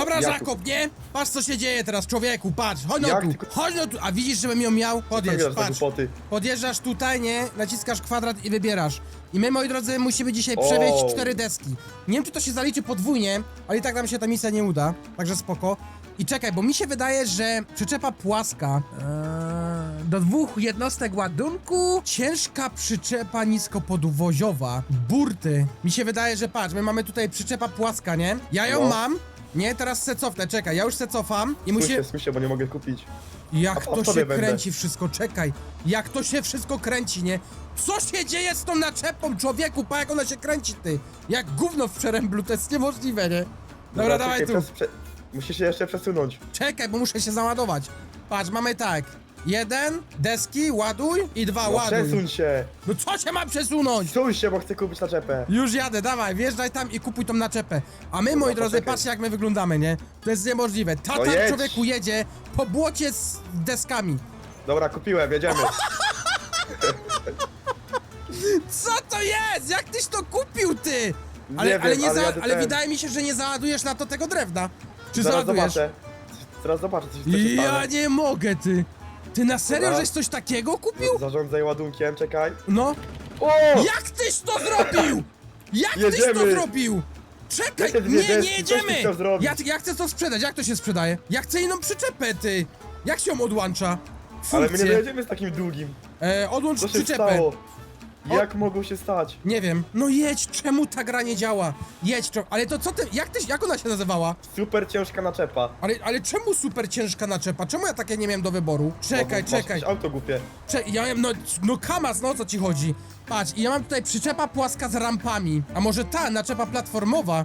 Dobra, Jakub. Nie? Patrz co się dzieje teraz, człowieku, patrz, chodź no Jak tu, chodź no tu, a widzisz, żebym ją miał? Podjedź, patrz. głupoty? Podjeżdżasz tutaj, nie? Naciskasz kwadrat i wybierasz. I my, moi drodzy, musimy dzisiaj O. przewieźć cztery deski. Nie wiem, czy to się zaliczy podwójnie, ale i tak nam się ta misja nie uda, także spoko. I czekaj, bo mi się wydaje, że przyczepa płaska eee, do dwóch jednostek ładunku, ciężka przyczepa niskopodwoziowa, burty. Mi się wydaje, że patrz, my mamy tutaj przyczepa płaska, nie? Ja ją No. mam, nie? Teraz se cofnę, czekaj, ja już se cofam i musi... Słyszę, słyszę, bo nie mogę kupić. Jak A- a to w tobie się będę. kręci wszystko, czekaj. Jak to się wszystko kręci, nie? Co się dzieje z tą naczepą, człowieku? Pa jak ona się kręci, ty? Jak gówno w przeręblu, to jest niemożliwe, nie? Dobra, dawaj czekaj, tu. Prze... Musisz się jeszcze przesunąć. Czekaj, bo muszę się załadować. Patrz, mamy tak. Jeden, deski, ładuj i dwa, No ładuj. przesuń się! No co się ma przesunąć? Suń się, bo chcę kupić naczepę. Już jadę, dawaj, wjeżdżaj tam i kupuj tą naczepę. A my, moi drodzy, poczekaj. patrzcie jak my wyglądamy, nie? To jest niemożliwe. Tata, No jedź. człowieku, jedzie po błocie z deskami. Dobra, kupiłem, jedziemy. Co to jest? Jak tyś to kupił, ty? Nie Ale, wiem, ale, nie ale za, jadę ale ten. wydaje mi się, że nie załadujesz na to tego drewna. Czy Zaraz załadujesz? zobaczę. Zaraz zobaczę, coś co się Ja nie mogę, ty. Ty na serio Dobra. żeś coś takiego kupił? Zarządzaj ładunkiem, czekaj. No. O! Jak tyś to zrobił? Jak tyś to Jedziemy. zrobił? Czekaj, dwie nie, nie deski? Coś ty jedziemy! chciał zrobić. Ja, ja chcę to sprzedać, jak to się sprzedaje? Ja chcę inną przyczepę, ty! Jak się ją odłącza? Ale my nie Funkcję. dojedziemy z takim długim. E, odłącz Co się przyczepę. stało? Jak mogło się stać? Nie wiem. No jedź, czemu ta gra nie działa? Jedź, czo- ale to co ty, jak ty, jak ona się nazywała? Super ciężka naczepa. Ale, ale czemu super ciężka naczepa? Czemu ja takie nie miałem do wyboru? Czekaj, Masz czekaj. jakieś auto głupie. Cze ja miałem, no, no kamas, no o co ci chodzi? Patrz, i ja mam tutaj przyczepa płaska z rampami. A może ta naczepa platformowa?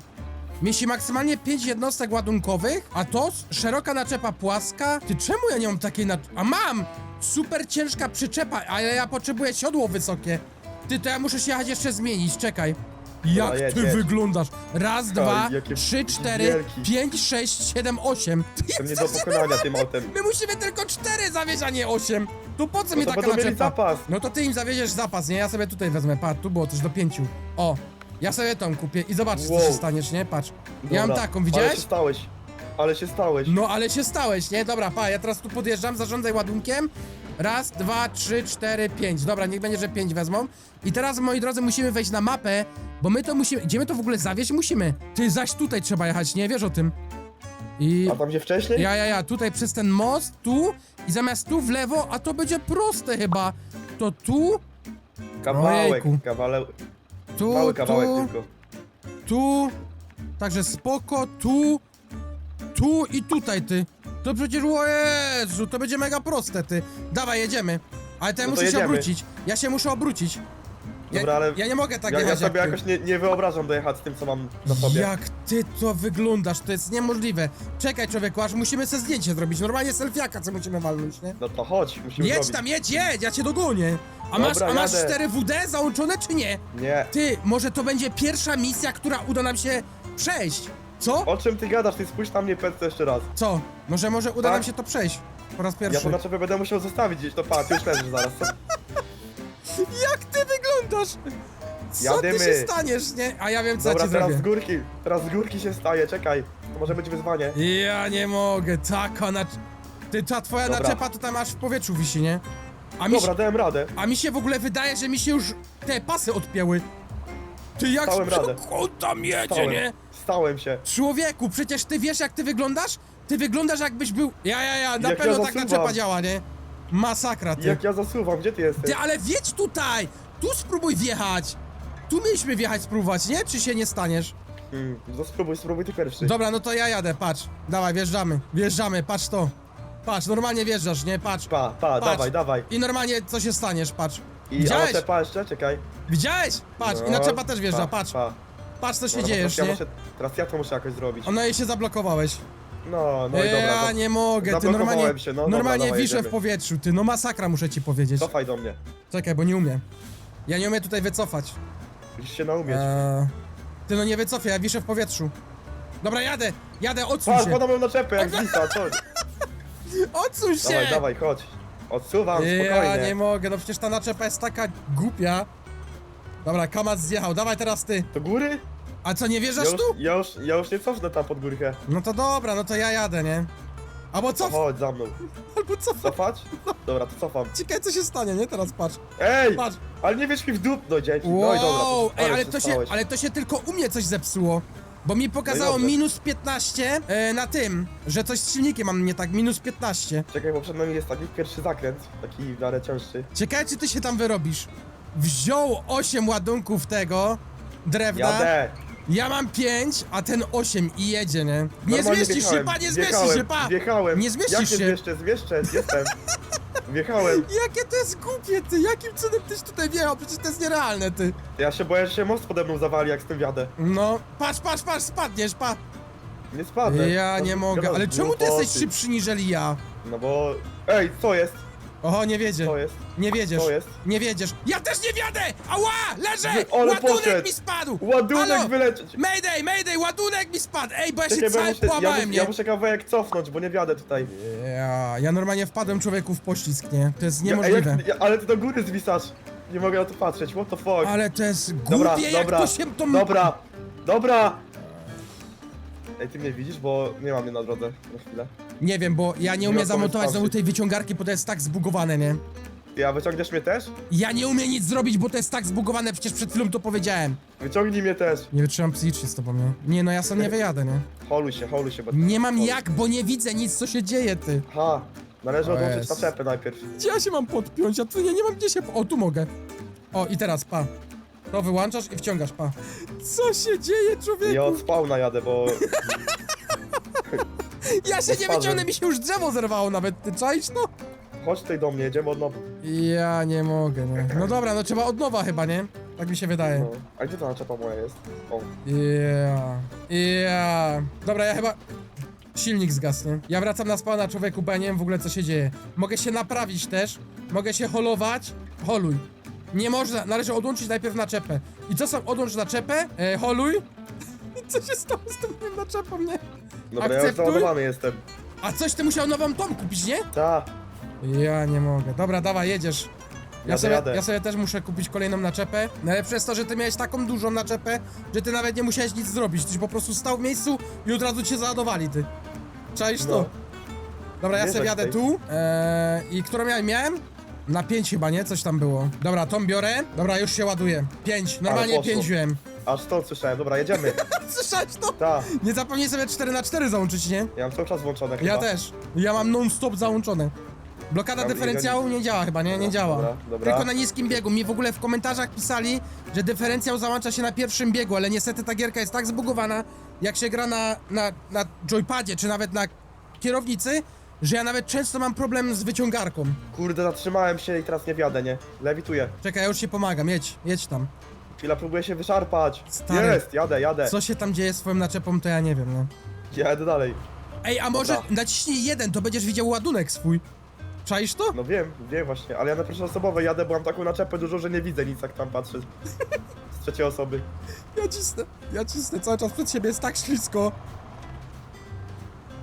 Mieści maksymalnie 5 jednostek ładunkowych, a to s- szeroka naczepa płaska. Ty czemu ja nie mam takiej na... A mam! Super ciężka przyczepa, ale ja potrzebuję siodło wysokie. Ty, to ja muszę się jechać jeszcze zmienić, czekaj. Jak jedź, ty jedź. wyglądasz? Raz, dwa, jakie trzy, cztery, wielki. pięć, sześć, siedem, osiem. Ty Jestem nie jesteś do pokonania tym. My musimy tylko cztery zawieźć, a nie osiem. To po co No mi to taka będą mieli naczepa? zapas. No to ty im zawieziesz zapas, nie? Ja sobie tutaj wezmę, patrz, tu było coś do pięciu. O, ja sobie tą kupię i zobaczysz, co Wow. się staniesz, nie? Patrz. Ja mam Dobra, taką, Ale widziałeś? się stałeś. Ale się stałeś. No, ale się stałeś, nie? Dobra, pa, ja teraz tu podjeżdżam, zarządzaj ładunkiem. Raz, dwa, trzy, cztery, pięć. Dobra, niech będzie, że pięć wezmą. I teraz, moi drodzy, musimy wejść na mapę, bo my to musimy... Gdzie my to w ogóle zawieźć? Musimy. Ty, zaś tutaj trzeba jechać, nie? Wiesz o tym. I... A tam gdzie wcześniej? Ja, ja, ja, tutaj przez ten most, tu i zamiast tu w lewo, a to będzie proste chyba. To tu, Kawałek, Ojejku. kawałek, tu, mały kawałek tu, tylko. tu. Także spoko, tu, tu i tutaj, ty. To przecież, o Jezu, to będzie mega proste, ty. Dawaj, jedziemy. Ale to ja No to muszę się jedziemy. obrócić. Ja się muszę obrócić. Ja, Dobra, ale ja nie mogę tak ja, ja jechać sobie jak ty. jakoś nie, nie wyobrażam dojechać z tym, co mam na sobie. Jak ty to wyglądasz, to jest niemożliwe. Czekaj, człowieku, aż musimy sobie zdjęcie zrobić. Normalnie selfiaka, co musimy walnąć, nie? No to chodź, musimy Jedź zrobić. tam, jedź, jedź, ja cię dogonię. A Dobra, masz, a masz jadę. 4 WD załączone czy nie? Nie. Ty, może to będzie pierwsza misja, która uda nam się przejść. Co? O czym ty gadasz? Ty spójrz na mnie pędzę jeszcze raz. Co? Może, może uda Tak? nam się to przejść. Po raz Ja pierwszy. to na czepę będę musiał zostawić gdzieś, to pa, ty już leżysz zaraz. Jak ty wyglądasz? Co Jadymy. ty się staniesz, nie? A ja wiem, co Dobra, ja ci teraz zrobię. z górki, teraz z górki się staje, czekaj. To może być wyzwanie. Ja nie mogę, taka na... Ty, ta twoja Dobra. naczepa to tam aż w powietrzu wisi, nie? A mi, Dobra, się, dałem radę. a mi się w ogóle wydaje, że mi się już te pasy odpięły. Ty jak... Stałem radę. On tam jedzie, nie? Stałem się. Człowieku, przecież ty wiesz jak ty wyglądasz? Ty wyglądasz jakbyś był... Ja, ja, ja, na Jak pewno ja tak zasuwam. naczepa działa, nie? Masakra, ty. Jak ja zasuwam, gdzie ty jesteś? Ty, ale wjedź tutaj! Tu spróbuj wjechać! Tu mieliśmy wjechać spróbować, nie? Czy się nie staniesz? Hmm, no spróbuj, spróbuj ty pierwszy. Dobra, no to ja jadę, patrz. Dawaj, wjeżdżamy. Wjeżdżamy, patrz to. Patrz, normalnie wjeżdżasz, nie? Patrz. Pa, pa, Patrz. dawaj, dawaj. I normalnie co się staniesz, patrz. I Widziałeś? ale pa jeszcze, czekaj. Widziałeś? Patrz, i No, naczepa też wjeżdża, pa, patrz. Pa. Patrz co się Dobra, dzieje, teraz, ja nie? muszę, teraz ja to muszę jakoś zrobić. Ono jej się zablokowałeś. No, no i dobra. ja nie mogę, ty Zablokowałem normalnie, się, no, dobra, normalnie dawaj, wiszę w jedziemy. powietrzu, ty, no masakra muszę ci powiedzieć. Cofaj do mnie. Czekaj, bo nie umiem. Ja nie umiem tutaj wycofać. Musisz się naumieć. Eee, ty no nie wycofię, ja wiszę w powietrzu. Dobra, jadę, jadę, odsuń Patrz, się. podam ją na czepę, jak zwisa, co? Odsuń się! Dawaj, dawaj, chodź. Odsuwam, Ja spokojnie. nie mogę, no przecież ta naczepa jest taka głupia. Dobra, Kamas zjechał, dawaj teraz ty. Do góry? A co, nie Ja wjeżdżasz już, tu? ja już, ja już nie cofnę tam pod górkę. No to dobra, no to ja jadę, nie? Albo cof, Chodź za mną. albo cof. Cofać? Dobra, to cofam. Ciekawe co się stanie, nie? Teraz patrz. Ej! Patrz. Ale nie wiesz mi w dupno, dzieci. No i dobra. Wow, to- ej, ale to, się, przestałeś. ale to się tylko u mnie coś zepsuło. Bo mi pokazało dobrze. minus 15 e, na tym, że coś z silnikiem mam nie tak, minus 15. Czekaj, bo przed nami jest taki pierwszy zakręt, taki w miarę cięższy. Ciekawe, czy ty się tam wyrobisz. Wziął 8 ładunków tego drewna. Jadę! Ja mam 5, a ten 8 i jedzie, nie? Nie Normalnie zmieścisz się, wjechałem, pa, nie zmieścisz wjechałem, się, pa! Wjechałem. Nie zmieścisz Jak się. zmieszczę, zmieszczę, jestem. Wjechałem. Jakie to jest głupie, ty! Jakim cudem tyś tutaj wjechał? Przecież to jest nierealne, ty! Ja się boję, że się most pode mną zawali, jak z tym jadę. No, patrz, patrz, patrz, spadniesz, pa! Nie spadnę. Ja No, nie mogę, wiadomo, ale czemu ty jesteś szybszy niżeli ja? No bo... Ej, co jest? Oho, nie wiedzie. Co jest? Nie wiedziesz. Co jest? Nie wiedziesz. Ja też nie wiadę! Ała! Leżę! Nie, ale Ładunek poszedł. mi spadł! Ładunek Halo! wylecieć! Mayday, mayday, ładunek mi spadł! Ej, bo ja się Czekaj, bo ja cały muszę, ja, połamałem, muszę, ja nie? muszę kawałek cofnąć, bo nie wiadę tutaj. Ja, ja normalnie wpadłem człowieku w poślizg, nie? To jest Ja, niemożliwe. jak, ja, ale ty do góry zwisasz. Nie mogę na to patrzeć, what the fuck. Ale to jest Dobra, głupie, jak dobra, to się to... Dobra, dobra! Ej, ty mnie widzisz, bo nie mam mnie na drodze na chwilę. Nie wiem, bo ja nie umiem mam zamontować znowu tej wyciągarki, bo to jest tak zbugowane, nie? Ja wyciągniesz mnie też? Ja nie umiem nic zrobić, bo to jest tak zbugowane, przecież przed chwilą to powiedziałem. Wyciągnij mnie też. Nie wytrzymam psychicznie z tobą, nie? Nie, no ja sam nie wyjadę, nie? Holuj się, holuj się, bo... Nie mam holuj. jak, bo nie widzę nic, co się dzieje, ty. Ha, należy O odłączyć naczepę najpierw. Gdzie ja się mam podpiąć? Ja tu nie, nie mam gdzie się... O, tu mogę. O, i teraz, pa. To wyłączasz i wciągasz, pa. Co się dzieje, człowieku? Ja od spawna jadę, bo... Ja się nie spadłem. wyciągnę, mi się już drzewo zerwało nawet, ty czaisz to? Chodź tutaj do mnie, jedziemy od nowa. Ja nie mogę, nie. No dobra, no trzeba od nowa chyba, nie? Tak mi się wydaje. No. A gdzie ta naczepa moja jest? O, Ja, ja. Dobra, ja chyba... Silnik zgasnie. Ja wracam na spawna człowieku, bo ja nie wiem w ogóle co się dzieje. Mogę się naprawić też, mogę się holować. Holuj. Nie można, należy odłączyć najpierw naczepę. I co są, odłącz naczepę, e, holuj. Co się stało z tym moją naczepą, nie? dobra, ja już Akceptuj. załadowany jestem. A coś ty musiał nową tom kupić, nie? Ta, Ja nie mogę. Dobra, dawaj, jedziesz. Ja Jadę, sobie, jadę. ja sobie też muszę kupić kolejną naczepę. Najlepsze jest to, że ty miałeś taką dużą naczepę, że ty nawet nie musiałeś nic zrobić. Tyś po prostu stał w miejscu i od razu cię załadowali, ty. Czaisz to? no. Dobra, ja Wiesz, sobie jak jadę tutaj. tu. Eee, I którą miałem? Miałem? Na 5 chyba, nie? Coś tam było. Dobra, tą biorę. Dobra, już się ładuję. 5, normalnie poszło. 5 wziąłem. Aż stąd słyszałem, dobra, jedziemy. Słyszałeś to? Ta, Nie zapomnij sobie 4 na 4 załączyć, nie? ja mam cały czas włączone chyba. Ja też. Ja mam non-stop załączone. Blokada Dobra, dyferencjału nie działa chyba, nie? Nie działa. dobra, dobra. Tylko na niskim biegu. Mi w ogóle w komentarzach pisali, że dyferencjał załącza się na pierwszym biegu, ale niestety ta gierka jest tak zbugowana, jak się gra na, na, na joypadzie, czy nawet na kierownicy, że ja nawet często mam problem z wyciągarką. Kurde, zatrzymałem się i teraz nie wiadę, nie? Lewituję. Czekaj, ja już ci pomagam, jedź, jedź tam. Chwila, próbuję się wyszarpać. Stary. Jest, jadę, jadę. Co się tam dzieje z twoją naczepą, to ja nie wiem, no. Jadę dalej. Ej, a może Dobra. naciśnij jeden, to będziesz widział ładunek swój. Czaisz to? No wiem, wiem właśnie, ale ja na pierwszoosobowej jadę, bo mam taką naczepę dużo, że nie widzę nic jak tam patrzę. Z trzeciej osoby. Ja cisnę, ja cisnę cały czas przed siebie, jest tak ślisko.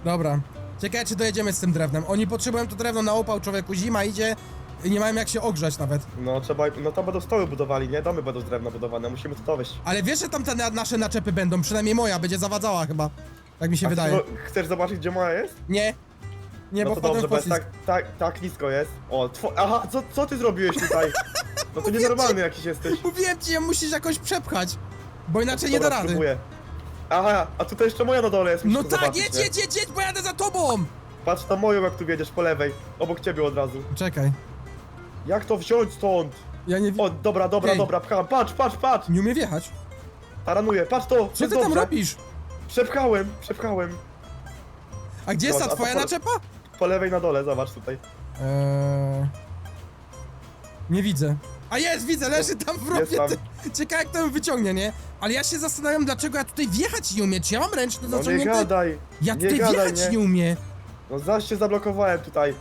Dobra. Ciekawe, czy dojedziemy z tym drewnem. Oni potrzebują to drewno na opał, człowieku. Zima idzie i nie mają jak się ogrzać nawet. No trzeba, no tam będą stoły budowali, nie? Domy będą z drewna budowane, musimy to dowieść. Ale wiesz, że tam te na- nasze naczepy będą, przynajmniej moja, będzie zawadzała chyba. Tak mi się wydaje. Chcesz, chcesz zobaczyć, gdzie moja jest? Nie. Nie, no bo to wpadłem dobrze, w bo jest tak, tak, tak nisko jest. O, two... aha, co, co ty zrobiłeś tutaj? No to nienormalny jakiś jesteś. Mówiłem ci, że musisz jakoś przepchać, bo inaczej nie da Dobra, rady. spróbuję. Aha, a tutaj jeszcze moja na dole jest, No tak, zobaczyć, jedź, nie? jedź, jedź, jedź, bo jadę za tobą! Patrz na moją, jak tu wiedziesz po lewej. Obok ciebie od razu. Czekaj, Jak to wziąć stąd? ja nie O, dobra, dobra, Ej. dobra, pcham. Patrz, patrz, patrz! Nie umiem wjechać. Taranuję, patrz to! Co jest ty tam dobrze. robisz? Przepchałem, przepchałem. A gdzie jest ta Zobacz, a to twoja po- naczepa? Po lewej na dole, zobacz tutaj. Eee... Nie widzę. A jest, widzę, leży tam w Jest ropie. tam. Ty. Ciekawe jak to ją wyciągnie, nie? Ale ja się zastanawiam, dlaczego ja tutaj wjechać nie umiem. Czy ja mam ręczny No nie zaciągnięty? gadaj. Ja nie tutaj gadaj, wjechać nie, nie. umiem. No zaś się zablokowałem tutaj.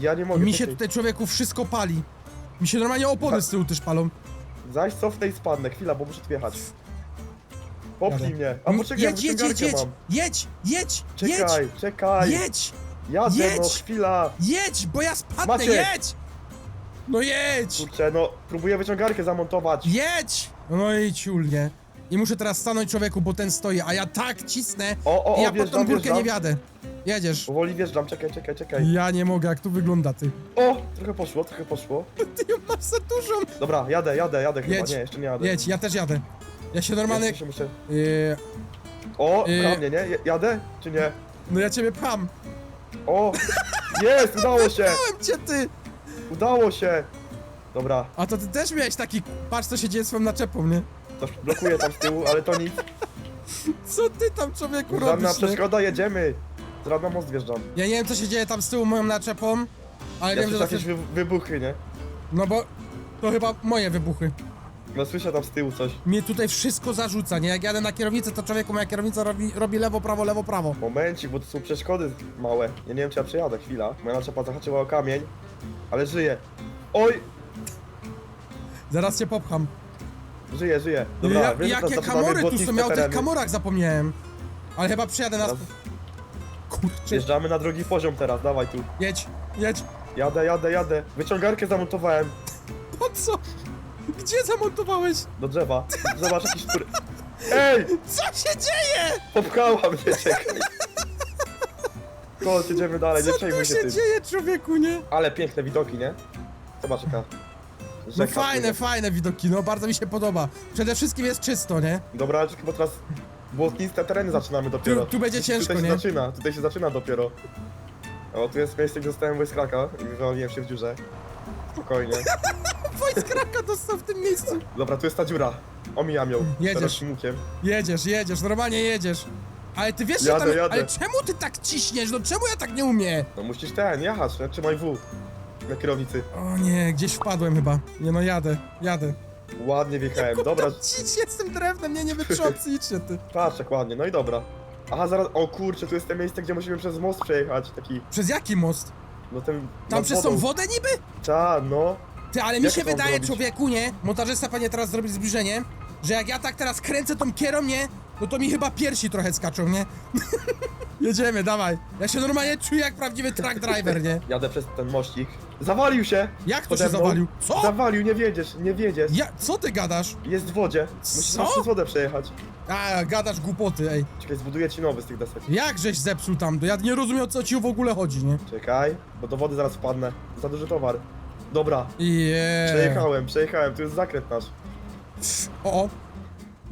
Ja nie mogę. Mi się tutaj człowieku wszystko pali. Mi się normalnie opony z tyłu też palą. Zaś cofnę i spadnę, chwila, bo muszę tu wjechać. Popchnij Jadę. mnie. A poczekaj, ja jedź, jedź, jedź, jedź, mam. jedź, jedź, jedź, Czekaj, czekaj. jedź, Jadę, no jedź. chwila. jedź, bo ja spadnę, Maciek. jedź! No jedź, Kurczę, no próbuję wyciągarkę zamontować. jedź! No i ciulnie. I muszę teraz stanąć człowieku, bo ten stoi, a ja tak cisnę O, o, i o, ja pod tą wjeżdżam, górkę wjeżdżam. nie wjadę. Jedziesz. Powoli wjeżdżam, czekaj, czekaj, czekaj. Ja nie mogę, jak tu wygląda, ty. O, trochę poszło, trochę poszło. Ty ją masz za dużą. Dobra, jadę, jadę, jadę chyba, Jedź. nie, jeszcze nie jadę. Jedź, ja też jadę. Ja się normalnie... Jeszcze muszę... Yy, O, Yy. mnie, nie? Jadę, czy nie? no ja ciebie pcham. O, jest, udało się, Pchałem cię, ty! udało się. Dobra, A to ty też miałeś taki... Patrz, co się dzieje z swoją naczepą, nie? To blokuję tam z tyłu, ale to nic. Co ty tam, człowieku, Żadna robisz, nie? przeszkoda, jedziemy. Na most wjeżdżam. Ja nie wiem, co się dzieje tam z tyłu moją naczepą, ale Ja wiem, że to jakieś wy wybuchy, nie? No bo to chyba moje wybuchy. No słyszę tam z tyłu coś. Mnie tutaj wszystko zarzuca, nie? Jak jadę na kierownicę, to człowieku moja kierownica robi, robi lewo, prawo, lewo, prawo. Momencik, bo to są przeszkody małe. Ja nie wiem, czy ja przejadę, chwila. Moja naczepa zahaczyła o kamień, ale żyje. Oj, Zaraz cię popcham. Żyje, żyje. Dobra, ja, wiesz, jakie kamory tu są? Ja o tych kamorach zapomniałem. Ale chyba przyjadę na... Kurczę. Wjeżdżamy na drugi poziom teraz, dawaj tu. Jedź, jedź. Jadę, jadę, jadę. Wyciągarkę zamontowałem Po co? Gdzie zamontowałeś? do drzewa. Zobacz jakiś który... Ej! Co się dzieje? Popchała mnie, czekaj. Chodź, jedziemy dalej, nie Co przejmuj tu się się tym. dzieje, człowieku, nie? Ale piękne widoki, nie? Zobacz jaka... No rzeka fajne, płynie. fajne widoki, no bardzo mi się podoba. Przede wszystkim jest czysto, nie? Dobra, ale chyba teraz błotniste tereny zaczynamy dopiero. Tu, tu będzie ciężko, tutaj się nie? zaczyna, tutaj się zaczyna dopiero. O, tu jest miejsce, gdzie dostałem wojskraka i wywaliłem się w dziurze. Spokojnie. Wojskraka dostał w tym miejscu. Dobra, tu jest ta dziura. Omijam ją. Jedziesz. Teraz. Jedziesz, jedziesz, normalnie jedziesz. Ale ty wiesz, Jadę, że tam... jadę. Ale czemu ty tak ciśniesz? No czemu ja tak nie umiem? No musisz ten, jechać, nie? Trzymaj W. Na kierownicy. O nie, gdzieś wpadłem chyba. Nie no, jadę, jadę. Ładnie wjechałem, dobra. Cić jestem drewnem, nie, nie się ty. Patrz jak ładnie, no i dobra. Aha, zaraz, o kurczę, tu jest to miejsce, gdzie musimy przez most przejechać, taki, Przez jaki most? no ten... Tam nad przez tą wodą. wodę niby? Ta, no. Ty, ale mi Jak się to mam wydaje, zrobić? człowieku, nie? Montażysta panie teraz zrobić zbliżenie, że jak ja tak teraz kręcę tą kierą, nie? No to mi chyba piersi trochę skaczą, nie? Jedziemy, dawaj. Ja się normalnie czuję jak prawdziwy truck driver, nie? Jadę przez ten mościk. Zawalił się! Jak to Pode się mną. zawalił? Co? Zawalił, nie wiedziesz, nie wiedziesz. Ja, co ty gadasz? Jest w wodzie. Musisz Co? przez wodę przejechać. A, gadasz głupoty, ej. Czekaj, zbuduję ci nowy z tych desek. Jak żeś zepsuł tam? Ja nie rozumiem o co ci w ogóle chodzi, nie? Czekaj, bo do wody zaraz wpadnę. Za duży towar. Dobra, Jeee. przejechałem, przejechałem, tu jest zakręt nasz. O, o.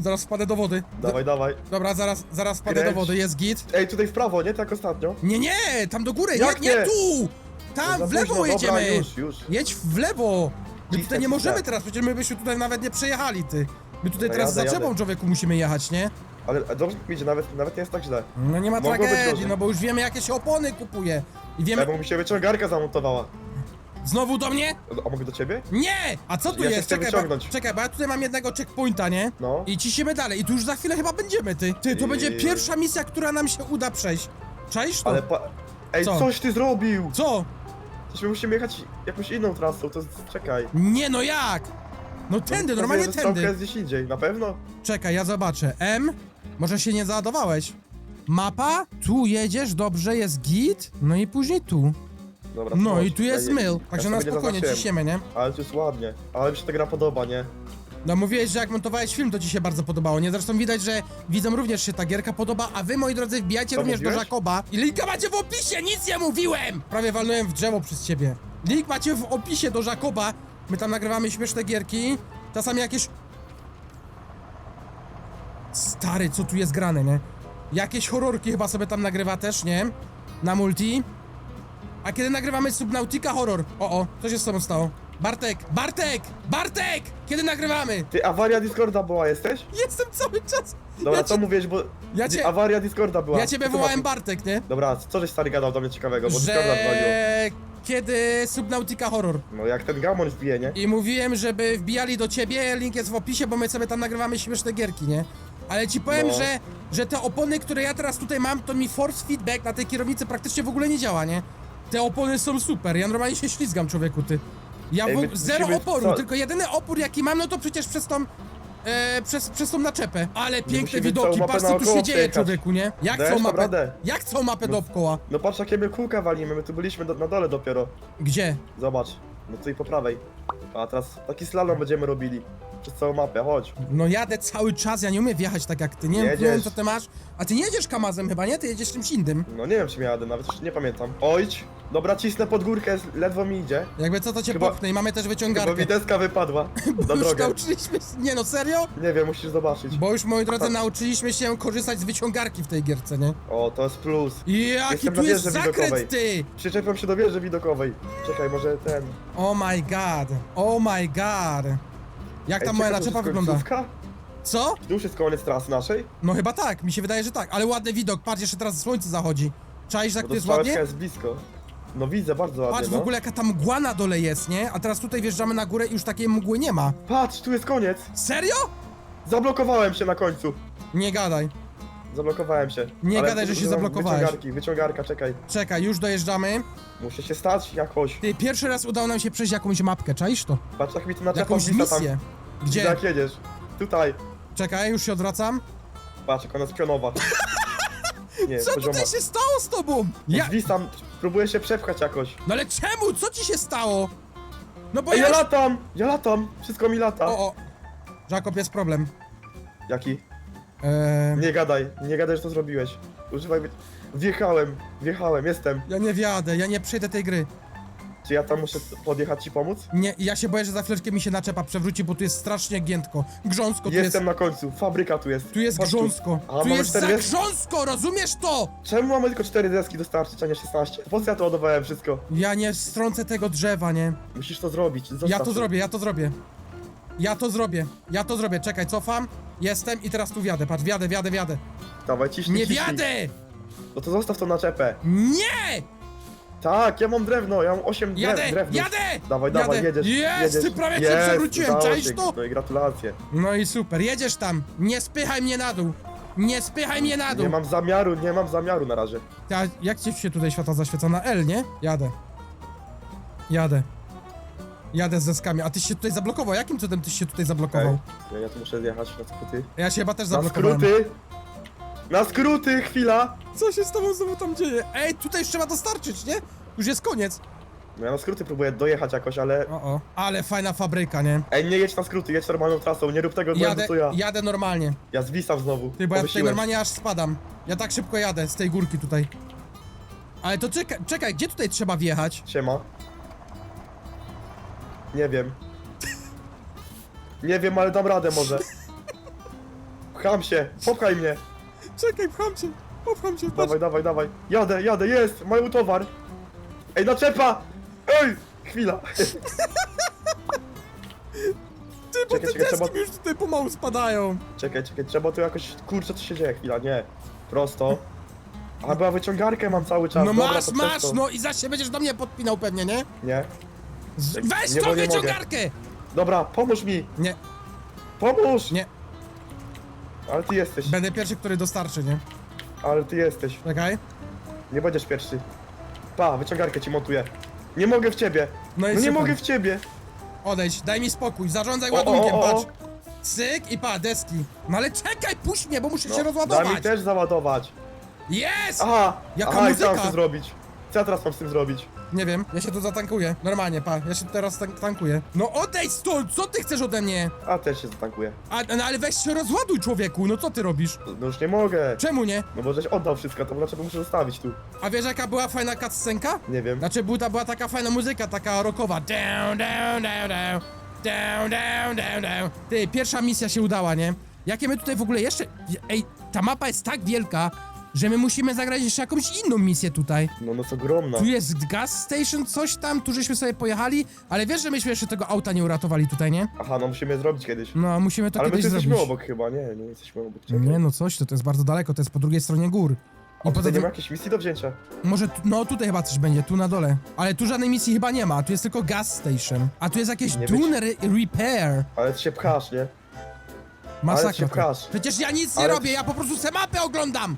Zaraz wpadę do wody. Dawaj, dawaj. Dobra, zaraz, zaraz wpadę Kręć. do wody, jest git. Ej, tutaj w prawo, nie tak ostatnio. Nie, nie, tam do góry, Jak nie, nie nie? tu! Tam, Za w lewo późno, jedziemy! Dobra, już, już. Jedź w lewo! My Cisnę, tutaj nie cisnę. możemy teraz, przecież my byśmy tutaj nawet nie przejechali, ty. My tutaj Dobra, teraz jadę, za czebą jadę. człowieku musimy jechać, nie? Ale dobrze mi idzie, nawet, nawet nie jest tak źle. No nie ma Mogło być tragedii, gorzej. no bo już wiemy jakie się opony kupuje. I Ja wiemy... bo mi się wyciągarka zamontowała. Znowu do mnie? A mogę do ciebie? Nie! A co tu Ja się jest? chcę Czekaj bo, wyciągnąć. czekaj, bo ja tutaj mam jednego checkpointa, nie? No. I ciśniemy dalej. I tu już za chwilę chyba będziemy, ty. Ty, to I- będzie pierwsza misja, która nam się uda przejść. Czaisz to? Ale pa... Ej, Co? coś ty zrobił! Co? Coś my musimy jechać jakąś inną trasą, to czekaj. Nie no jak? No tędy, normalnie Pokazuję, że strzałka tędy. jest gdzieś indziej, na pewno? Czekaj, ja zobaczę. M? Może się nie załadowałeś? Mapa? Tu jedziesz, dobrze, jest git. No i później tu. Dobra, No i tu jest myl. Także na nie spokojnie ciśniemy, nie? Ale tu jest ładnie. Ale mi się ta gra podoba, nie? No mówiłeś, że jak montowałeś film, to ci się bardzo podobało, nie? Zresztą widać, że widzom również się ta gierka podoba, a wy, moi drodzy, wbijajcie Co również do mówiłeś? Jakoba. I linka macie w opisie, nic nie mówiłem! Prawie walnąłem w drzewo przez ciebie. Link macie w opisie do Jakoba. My tam nagrywamy śmieszne gierki. Czasami jakieś... Stary, co tu jest grane, nie? Jakieś horrorki chyba sobie tam nagrywa też, nie? Na multi. A kiedy nagrywamy Subnautica Horror? O, o, co się z tobą stało? Bartek! Bartek! Bartek! Kiedy nagrywamy? Ty, awaria Discorda była, jesteś? Jestem cały czas. Dobra, ja, co ci, mówiłeś, bo... Ja cię- Awaria Discorda była. ja ciebie wołałem? Bartek, nie? Dobra, co żeś stary gadał do mnie ciekawego, bo Discorda dzwonił. Że kiedy Subnautica Horror. No jak ten gamoń wbije, nie? I mówiłem, żeby wbijali do ciebie, link jest w opisie, bo my sobie tam nagrywamy śmieszne gierki, nie? Ale ci powiem, No. że, że te opony, które ja teraz tutaj mam, to mi force feedback na tej kierownicy praktycznie w ogóle nie działa, nie? Te opony są super, ja normalnie się ślizgam, człowieku, ty. Ja Ej, w, my zero musimy- oporu, co- tylko jedyny opór jaki mam, no to przecież przez tą... E, przez, przez tą naczepę. Ale piękne musimy widoki, całą mapę patrz co tu naokoło się dzieje, przejechać. człowieku, nie? Jak Dajesz całą tam mapę... radę? Jak całą mapę No. dookoła? No patrz jakie my kółka walimy, my tu byliśmy do, na dole dopiero. Gdzie? Zobacz. No tutaj po prawej. A teraz taki slalom będziemy robili. Przez całą mapę, chodź. No jadę cały czas, ja nie umiem wjechać tak jak ty, nie, Jedziesz. wiem co ty masz. A ty nie jedziesz kamazem chyba, nie? Ty jedziesz czymś innym. No nie wiem, czy jadę, nawet już nie pamiętam. Ojdź! Dobra, cisnę pod górkę, ledwo mi idzie. Jakby co to cię Chyba- popchnę i mamy też Bo wyciągarkę. mi deska wypadła na już drogę. nauczyliśmy się... Nie no, serio? Nie wiem, musisz zobaczyć. Bo już, moi drodzy, nauczyliśmy się korzystać z wyciągarki w tej gierce, nie? O, to jest plus. Jaki Jestem tu na jest wieży zakręt, widokowej. ty! Przyczepiam się do wieży widokowej. Czekaj, może ten... Oh my god, oh my god. Jak Ej, ta moja czekaj, to naczepa jest wygląda? końcówka? Co? Tu już jest koniec trasy naszej? No chyba tak, mi się wydaje, że tak, ale ładny widok, patrz, jeszcze teraz słońce zachodzi. Czaisz, jak Bo to jest ładnie? jest blisko. No widzę, bardzo ładnie, Patrz w no. ogóle jaka tam mgła na dole jest, nie? A teraz tutaj wjeżdżamy na górę i już takiej mgły nie ma. Patrz, tu jest koniec! Serio? Zablokowałem się na końcu. Nie gadaj. Zablokowałem się. Nie Ale gadaj, że się używam zablokowałeś. Wyciągarki, wyciągarka, czekaj. Czekaj, już dojeżdżamy. Muszę się stać jakoś. Ty, pierwszy raz udało nam się przejść jakąś mapkę, czaisz to? Patrz, jak mi to naczepa Jakąś misję. Gdzie? Jak jedziesz. Tutaj. Czekaj, już się odwracam. Patrz, jak ona jest pionowa. Nie, Co pozioma. tutaj się stało z tobą? Ja... Zwisam, próbuję się przepchać jakoś. No ale czemu? Co ci się stało? No bo Ej, ja... ja latam! Ja latam! Wszystko mi lata. O, o. Jakob, jest problem. Jaki? Eee, Nie gadaj, nie gadaj, że to zrobiłeś. Używaj... Wjechałem, wjechałem, jestem. ja nie wjadę, ja nie przejdę tej gry. Czy ja tam muszę podjechać ci pomóc? Nie, ja się boję, że za chwileczkę mi się naczepa przewróci, bo tu jest strasznie giętko. Grząsko tu jest. Jestem na końcu, fabryka tu jest. Tu jest Chodź grząsko. A, Tu mamy jest za cztery deski? grząsko, rozumiesz to? Czemu mamy tylko 4 deski dostarczyć, a nie 16? Po co ja to ładowałem wszystko? Ja nie strącę tego drzewa, nie? Musisz to zrobić. Zostaw Ja to to. zrobię, ja to zrobię. Ja to zrobię, ja to zrobię. Czekaj, cofam. Jestem i teraz tu wjadę, patrz, wjadę, wjadę, wjadę. Dawaj, ciśnij, Nie ciśnij. wjadę! No to zostaw to na czepę. Nie! Tak, ja mam drewno, ja mam 8 drew, Jadę, drewnów. jadę! Dawaj, jadę. dawaj, jedziesz, Jest, jedziesz. ty prawie się Jest, przewróciłem, udało czaisz się. to? No i gratulacje. No i super, jedziesz tam. Nie spychaj mnie na dół. Nie spychaj mnie na dół. Nie mam zamiaru, nie mam zamiaru na razie. Ja, jak ci się tutaj światła zaświeca? Na L, nie? Jadę. Jadę. Jadę z deskami. A tyś się tutaj zablokował. Jakim cudem tyś się tutaj zablokował? Ja, ja tu muszę zjechać na skróty. Ja się chyba też Na zablokowałem. skróty! Na skróty, chwila! Co się z tobą znowu tam dzieje? Ej, tutaj już trzeba dostarczyć, nie? Już jest koniec. No ja na skróty próbuję dojechać jakoś, ale... O, o. Ale fajna fabryka, nie? Ej, nie jedź na skróty, jedź normalną trasą, nie rób tego błędu Jadę, co ja. jadę normalnie. Ja zwisam znowu. Ty, bo ja tutaj Powiesiłem. normalnie aż spadam. Ja tak szybko jadę z tej górki tutaj. Ale to czekaj, czekaj, gdzie tutaj trzeba wjechać? Siema. Nie wiem. Nie wiem, ale dam radę może. Pcham się, popchaj mnie. Czekaj, pcham cię. Popcham cię, patrz. Dawaj, dawaj, dawaj. Jadę, jadę, jest, mają towar. Ej, naczepa! Ej, chwila. Ty, bo czekaj, te czekaj, deski trzeba- mi już tutaj pomału spadają. Czekaj, czekaj, trzeba tu jakoś... Kurczę, co się dzieje? Chwila, nie. Prosto. A, bo ja wyciągarkę mam cały czas. No Dobra, masz, to masz, to. no i zaś się będziesz do mnie podpinał pewnie, nie? Nie. Z... Nie, Weź bo tą nie mogę. wyciągarkę! Dobra, pomóż mi. Nie, Pomóż! nie. Ale ty jesteś, Będę pierwszy, który dostarczy, nie? ale ty jesteś. Czekaj. Nie będziesz pierwszy. Pa, wyciągarkę ci montuję. Nie mogę w ciebie. No No nie super. mogę w ciebie. Odejdź, daj mi spokój, zarządzaj O, o, ładunkiem, o, o. patrz. Cyk i pa, deski. No ale czekaj, puść mnie, bo muszę się No, Daj rozładować. mi też załadować. Jest! Aha! Jaka aha, i muzyka? zrobić? Co ja teraz mam z tym zrobić? Nie wiem, ja się tu zatankuję. Normalnie, pa, ja się teraz tank tankuję. No odejdź stąd, co ty chcesz ode mnie? A, też się zatankuję. A, no ale weź się rozładuj, człowieku, no co ty robisz? No już nie mogę. Czemu nie? No bo żeś oddał wszystko, to dlaczego muszę zostawić tu? A wiesz jaka była fajna cutscenka? Nie wiem. Znaczy była, była taka fajna muzyka, taka rockowa. Down, down, down, down. Down, down, down, down. Ty, pierwsza misja się udała, nie? Jakie my tutaj w ogóle jeszcze... Ej, ta mapa jest tak wielka, że my musimy zagrać jeszcze jakąś inną misję tutaj. No no co ogromna. Tu jest gas station, coś tam, tu żeśmy sobie pojechali, ale wiesz, że myśmy jeszcze tego auta nie uratowali tutaj, nie? Aha, no musimy je zrobić kiedyś. No, musimy to Ale my tu kiedyś jesteśmy zrobić. obok chyba, nie, nie jesteśmy obok ciebie. Nie no, coś, to, to jest bardzo daleko, to jest po drugiej stronie gór. A I tutaj poza nie ma jakiejś misji do wzięcia. może, tu, no tutaj chyba coś będzie, tu na dole. Ale tu żadnej misji chyba nie ma, tu jest tylko gas station. A tu jest jakieś Nie dune re repair. Ale ty się pchasz, nie? Masakra. się to. pchasz. Przecież ja nic nie Ale- robię, ja po prostu se mapę oglądam.